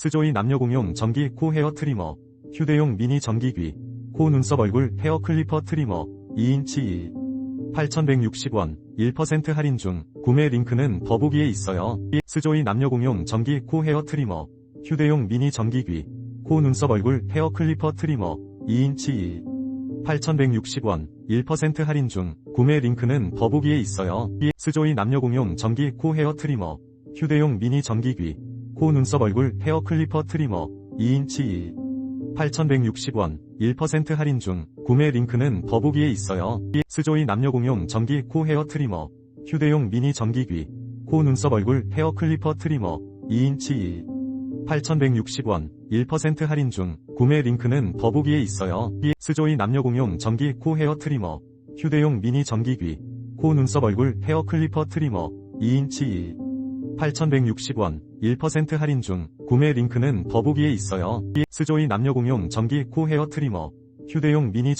스조이 남녀공용 전기 코 헤어 트리머, 휴대용 미니 전기귀, 코 눈썹 얼굴 헤어 클리퍼 트리머, 2인치 1. 8,160원, 1% 할인 중, 구매 링크는 더보기에 있어요. 스조이 남녀공용 전기 코 헤어 트리머, 휴대용 미니 전기귀, 코 눈썹 얼굴 헤어 클리퍼 트리머, 2인치 1. 8,160원, 1% 할인 중, 구매 링크는 더보기에 있어요. 스조이 남녀공용 전기 코 헤어 트리머, 휴대용 미니 전기귀, 코 눈썹 얼굴 헤어 클리퍼 트리머, 2인치 1. 8,160원, 1% 할인 중, 구매 링크는 더보기에 있어요. 스조이 남녀공용 전기 코 헤어 트리머, 휴대용 미니 전기귀, 코 눈썹 얼굴 헤어 클리퍼 트리머, 2인치 1. 8,160원, 1% 할인 중, 구매 링크는 더보기에 있어요. 스조이 남녀공용 전기 코 헤어 트리머, 휴대용 미니 전기귀, 코 눈썹 얼굴 헤어 클리퍼 트리머, 2인치 1. 8,160원, 1% 할인 중, 구매 링크는 더보기에 있어요. 스조이 남녀공용 전기 코 헤어 트리머, 휴대용 미니 전